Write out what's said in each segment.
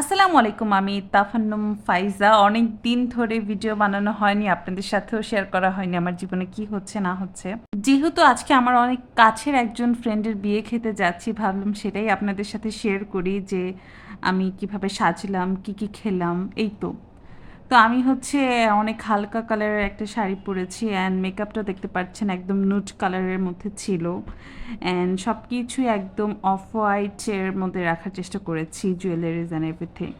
আসসালামু আলাইকুম, আমি তাফান্নুম ফাইজা। অনেক দিন ধরে ভিডিও বানানো হয়নি, আপনাদের সাথেও শেয়ার করা হয়নি আমার জীবনে কি হচ্ছে, না হচ্ছে। যেহেতু আজকে আমার অনেক কাছের একজন ফ্রেন্ডের বিয়ে খেতে যাচ্ছি, ভাবলাম সেটাই আপনাদের সাথে শেয়ার করি যে আমি কীভাবে সাজলাম, কি কি খেলাম, এই তো। তো আমি হচ্ছে অনেক হালকা কালারের একটা শাড়ি পরেছি অ্যান্ড মেকআপটা দেখতে পাচ্ছেন একদম নুট কালারের মধ্যে ছিল অ্যান্ড সব কিছুই একদম অফ হোয়াইটের মধ্যে রাখার চেষ্টা করেছি জুয়েলারিজ অ্যান্ড এভরিথিং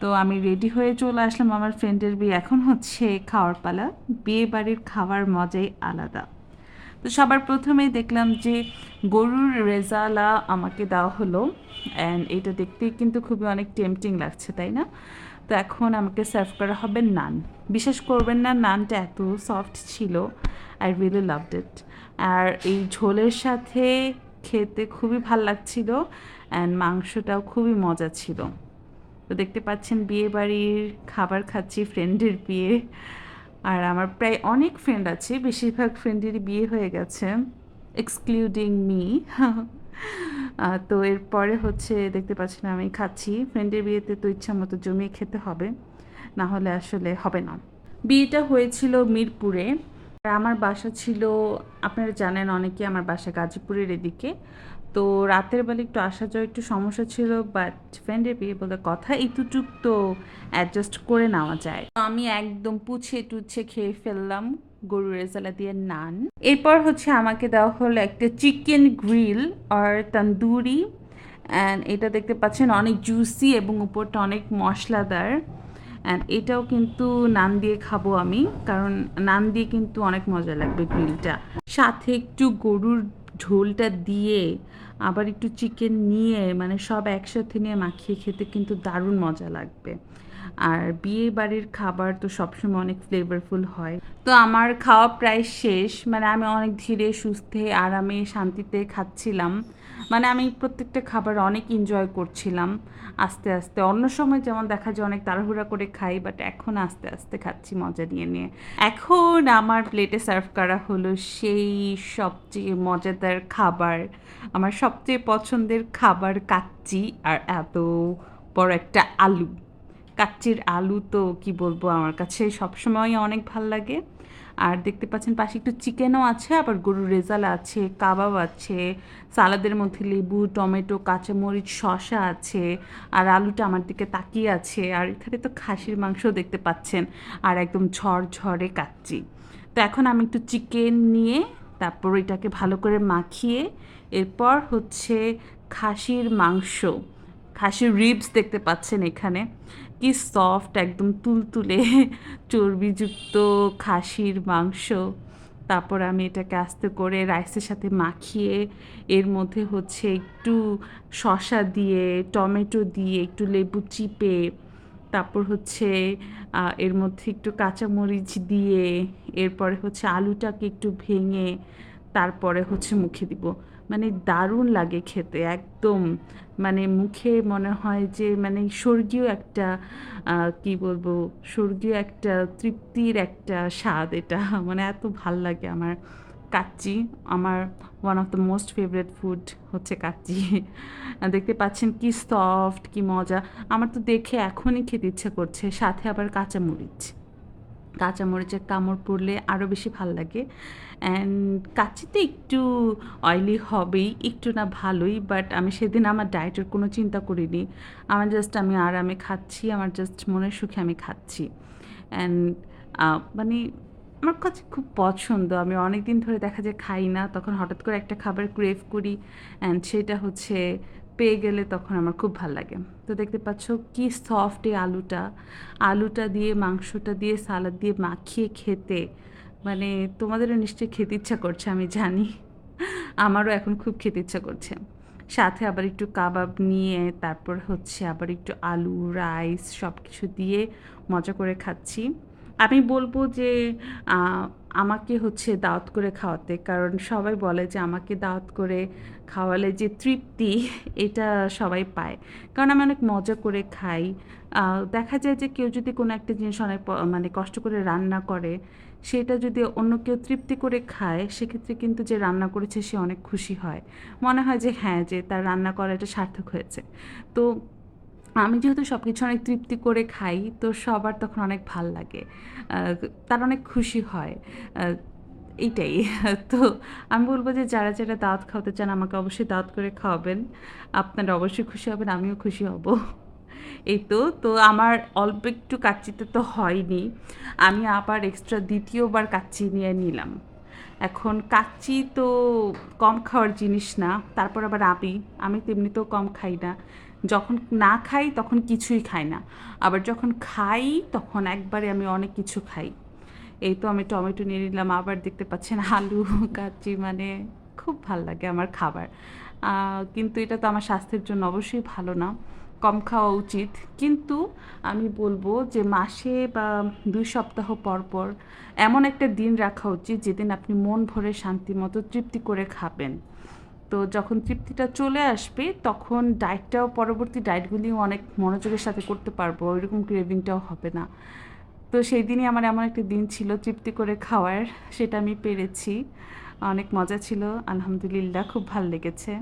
তো আমি রেডি হয়ে চলে আসলাম আমার ফ্রেন্ডের বিয়ে। এখন হচ্ছে খাওয়ার পালা। বিয়ে বাড়ির খাওয়ার মজাই আলাদা। তো সবার প্রথমেই দেখলাম যে গরুর রেজালা আমাকে দেওয়া হলো অ্যান্ড এটা দেখতে কিন্তু খুবই অনেক টেম্পটিং লাগছে, তাই না? তো এখন আমাকে সার্ভ করা হবে নান। বিশ্বাস করবেন না, নানটা এত সফট ছিল। আই রিয়েলি লাভড ইট আর এই ঝোলের সাথে খেতে খুবই ভালো লাগছিল অ্যান্ড মাংসটাও খুবই মজা ছিল। তো দেখতে পাচ্ছেন বিয়ে বাড়ির খাবার খাচ্ছি ফ্রেন্ডের বিয়ে। আর আমার প্রায় অনেক ফ্রেন্ড আছে, বেশিরভাগ ফ্রেন্ডেরই বিয়ে হয়ে গেছে এক্সক্লুডিং মি তো এরপরে হচ্ছে দেখতে পাচ্ছেন আমি খাচ্ছি। ফ্রেন্ডের বিয়েতে তো ইচ্ছা মতো জমিয়ে খেতে হবে, না হলে আসলে হবে না। বিয়েটা হয়েছিল মিরপুরে। আমার বাসা ছিল, আপনারা জানেন অনেকে আমার বাসা গাজীপুরের এদিকে। তো রাতের বেলা একটু আসা যাওয়া একটু সমস্যা ছিল বাট ফ্রেন্ডের বিয়ে বলে কথা এইটুটুক তো অ্যাডজাস্ট করে নেওয়া যায়। তো আমি একদম পুছে টুছে খেয়ে ফেললাম। গরুর রেজালা দিয়ে নান। এরপর হচ্ছে আমাকে দেওয়া হলো একটা চিকেন গ্রিল আর তন্দুরি। অ্যান্ড এটা দেখতে পাচ্ছেন অনেক জুসি এবং উপরটা অনেক মশলাদার। অ্যান্ড এটাও কিন্তু নান দিয়ে খাব আমি, কারণ নান দিয়ে কিন্তু অনেক মজা লাগবে গ্রিলটা। সাথে একটু গরুর ঝোলটা দিয়ে আবার একটু চিকেন নিয়ে মানে সব একসাথে নিয়ে মাখিয়ে খেতে কিন্তু দারুণ মজা লাগবে। আর বিয়ে বাড়ির খাবার তো সবসময় অনেক ফ্লেভারফুল হয়। তো আমার খাওয়া প্রায় শেষ মানে আমি অনেক ধীরে, সুস্থে, আরামে, শান্তিতে খাচ্ছিলাম। মানে আমি প্রত্যেকটা খাবার অনেক এনজয় করছিলাম আস্তে আস্তে। অন্য সময় যেমন দেখা যায় অনেক তাড়াহুড়া করে খাই বাট এখন আস্তে আস্তে খাচ্ছি, মজা নিয়ে নিয়ে। এখন আমার প্লেটে সার্ভ করা হলো সেই সবচেয়ে মজাদার খাবার, আমার সবচেয়ে পছন্দের খাবার কাচ্চি আর এত বড় একটা আলু। কাচ্চির আলু তো কি বলব আমার কাছে সবসময় অনেক ভালো লাগে। আর দেখতে পাচ্ছেন পাশে একটু চিকেনও আছে, আবার গরুর রেজাল আছে, কাবাব আছে, সালাদের মধ্যে লেবু, টমেটো, কাঁচামরিচ, শসা আছে, আর আলুটা আমার দিকে তাকিয়ে আছে। আর এখানে তো খাসির মাংসও দেখতে পাচ্ছেন, আর একদম ঝড় ঝড়ে কাচ্চি। তো এখন আমি একটু চিকেন নিয়ে তারপর এটাকে ভালো করে মাখিয়ে, এরপর হচ্ছে খাসির মাংস। খাসির রিবস দেখতে পাচ্ছেন এখানে। কি সফট একদম তুলতুলে, চর্বিযুক্ত খাসির মাংস। তারপর আমি এটাকে আস্তে করে রাইসের সাথে মাখিয়ে, এর মধ্যে হচ্ছে একটু শসা দিয়ে, টমেটো দিয়ে, একটু লেবু চিপে, তারপর হচ্ছে এর মধ্যে একটু কাঁচামরিচ দিয়ে, এরপরে হচ্ছে আলুটাকে একটু ভেঙে, তারপরে হচ্ছে মুখে দিব। মানে দারুণ লাগে খেতে, একদম। মানে মুখে মনে হয় যে মানে স্বর্গীয় একটা কি বলব, স্বর্গীয় একটা তৃপ্তির একটা স্বাদ এটা। মানে এত ভালো লাগে আমার কাচ্চি। আমার one of the most favourite food হচ্ছে কাচ্চি। দেখতে পাচ্ছেন কি সফট কি মজা। আমার তো দেখে এখনই খেতে ইচ্ছা করছে। সাথে আবার কাঁচামরিচ। কাঁচামরিচের কামড় পড়লে আরও বেশি ভালো লাগে। অ্যান্ড কাচিতে একটু অয়েলি হবেই, একটু না ভালোই বাট আমি সেদিন আমার ডায়েটের কোনো চিন্তা করিনি। আমার জাস্ট আমি আরামে খাচ্ছি, আমার জাস্ট মনের সুখে আমি খাচ্ছি। অ্যান্ড মানে আমার কাছে খুব পছন্দ। আমি অনেক দিন ধরে দেখা যায় খাই না, তখন হঠাৎ করে একটা খাবার ক্রেভ করি। অ্যান্ড সেটা হচ্ছে পেয়ে গেলে তখন আমার খুব ভালো লাগে। তো দেখতে পাচ্ছ কি সফট এই আলুটা। আলুটা দিয়ে, মাংসটা দিয়ে সালাদ দিয়ে মাখিয়ে খেতে মানে তোমাদেরও নিশ্চয়ই খেতে ইচ্ছা করছে, আমি জানি। আমারও এখন খুব খেতে ইচ্ছা করছে। সাথে আবার একটু কাবাব নিয়ে, তারপর হচ্ছে আবার একটু আলু রাইস সব কিছু দিয়ে মজা করে খাচ্ছি। আমি বলব যে আমাকে হচ্ছে দাওয়াত করে খাওয়াতে। কারণ সবাই বলে যে, আমাকে দাওয়াত করে খাওয়ালে যে তৃপ্তি, এটা সবাই পায়। কারণ আমি অনেক মজা করে খাই। দেখা যায় যে, কেউ যদি কোনো একটা জিনিস অনেক মানে কষ্ট করে রান্না করে, সেটা যদি অন্য কেউ তৃপ্তি করে খায়, সেক্ষেত্রে কিন্তু যে রান্না করেছে, সে অনেক খুশি হয়। মনে হয় যে হ্যাঁ যে তার রান্না করাটা সার্থক হয়েছে। তো আমি যেহেতু সব কিছু অনেক তৃপ্তি করে খাই, তো সবার তখন অনেক ভালো লাগে। তারা অনেক খুশি হয়। এইটাই। তো আমি বলব যে যারা যারা দাওয়াত খাওয়াতে চান, আমাকে অবশ্যই দাওয়াত করে খাওয়াবেন। আপনারা অবশ্যই খুশি হবেন, আমিও খুশি হব। এই তো তো আমার অল্প একটু কাচ্চিতে তো হয়নি। আমি আবার এক্সট্রা দ্বিতীয়বার কাচ্চি নিয়ে নিলাম। এখন কাচ্চি তো কম খাওয়ার জিনিস না, তারপর আবার আমি আমি তেমনিতেও কম খাই না। যখন না খাই তখন কিছুই খাই না। আবার যখন খাই তখন একবারে আমি অনেক কিছু খাই। এই তো আমি টমেটো নিয়ে নিলাম, আবার দেখতে পাচ্ছেন আলু কাচ্চি মানে খুব ভালো লাগে আমার খাবার। কিন্তু এটা তো আমার স্বাস্থ্যের জন্য অবশ্যই ভালো না, কম খাওয়া উচিত। কিন্তু আমি বলব যে মাসে বা দুই সপ্তাহ পর পর এমন একটা দিন রাখা উচিত যেদিন আপনি মন ভরে শান্তি মতো তৃপ্তি করে খাবেন। তো যখন তৃপ্তিটা চলে আসবে, তখন ডায়েটটাও পরবর্তী ডায়েটগুলিও অনেক মনোযোগের সাথে করতে পারব, ওইরকম ক্রেভিংটাও হবে না। তো সেই দিনই আমার এমন একটা দিন ছিল তৃপ্তি করে খাওয়ার, সেটা আমি পেরেছি। অনেক মজা ছিল, আলহামদুলিল্লাহ খুব ভালো লেগেছে।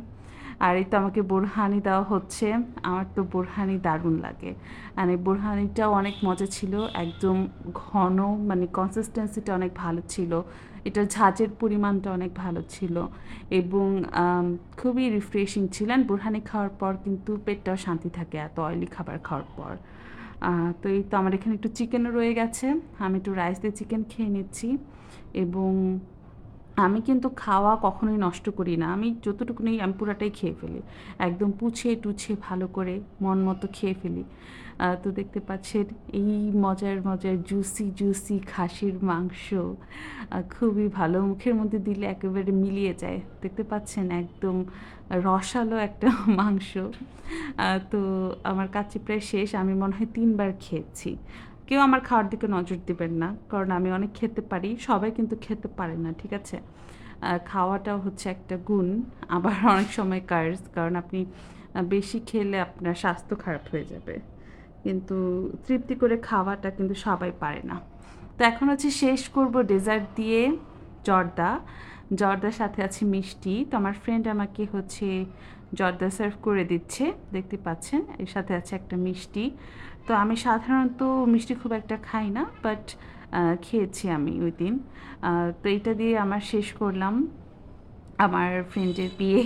আর এই তো আমাকে বোরহানি দেওয়া হচ্ছে, আমার তো বোরহানি দারুণ লাগে। আর এই বোরহানিটাও অনেক মজা ছিল, একদম ঘন মানে কনসিস্টেন্সিটা অনেক ভালো ছিল। এটার ঝাঁচের পরিমাণটা অনেক ভালো ছিল এবং খুবই রিফ্রেশিং ছিলেন। বুরহানি খাওয়ার পর কিন্তু পেটটাও শান্তি থাকে এত অয়েলি খাবার খাওয়ার পর। তো এই তো আমার এখানে একটু চিকেনও রয়ে গেছে। আমি একটু রাইস দিয়ে চিকেন খেয়ে নিচ্ছি এবং আমি কিন্তু খাওয়া কখনোই নষ্ট করি না। আমি যতটুকু নেই, আমি পুরাটাই খেয়ে ফেলি। একদম পুছে টুছে ভালো করে মন মতো খেয়ে ফেলি। তো দেখতে পাচ্ছেন, এই মজার মজার জুসি জুসি খাসির মাংস খুবই ভালো। মুখের মধ্যে দিলে একেবারে মিলিয়ে যায়। দেখতে পাচ্ছেন, একদম রসালো একটা মাংস। তো আমার কাছে প্রায় শেষ। আমি মনে হয় তিনবার খেয়েছি। কেউ আমার খাওয়ার দিকে নজর দিবেন না, কারণ আমি অনেক খেতে পারি, সবাই কিন্তু খেতে পারে না, ঠিক আছে? খাওয়াটাও হচ্ছে একটা গুণ, আবার অনেক সময় কার্স কারণ আপনি বেশি খেলে আপনার স্বাস্থ্য খারাপ হয়ে যাবে। কিন্তু তৃপ্তি করে খাওয়াটা কিন্তু সবাই পারে না। তো এখন হচ্ছে শেষ করব ডেজার্ট দিয়ে জর্দা। জর্দার সাথে আছে মিষ্টি। তো আমার ফ্রেন্ড আমাকে হচ্ছে জর্দা সার্ভ করে দিচ্ছে, দেখতে পাচ্ছেন। এর সাথে আছে একটা মিষ্টি। তো আমি সাধারণত মিষ্টি খুব একটা খাই না বাট খেয়েছি আমি ওই দিন। তো এটা দিয়ে আমার শেষ করলাম আমার ফ্রেন্ডের বিয়ে।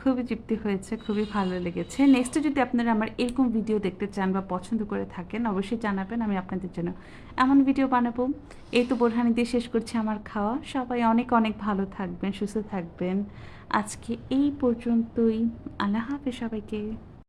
খুবই তৃপ্তি হয়েছে, খুবই ভালো লেগেছে। নেক্সটে যদি আপনারা আমার এরকম ভিডিও দেখতে চান বা পছন্দ করে থাকেন, অবশ্যই জানাবেন, আমি আপনাদের জন্য এমন ভিডিও বানাবো। এই তো বোরহানি দিয়ে শেষ করছি আমার খাওয়া। সবাই অনেক অনেক ভালো থাকবেন, সুস্থ থাকবেন। আজকে এই পর্যন্তই। আল্লাহ হাফেজ সবাইকে।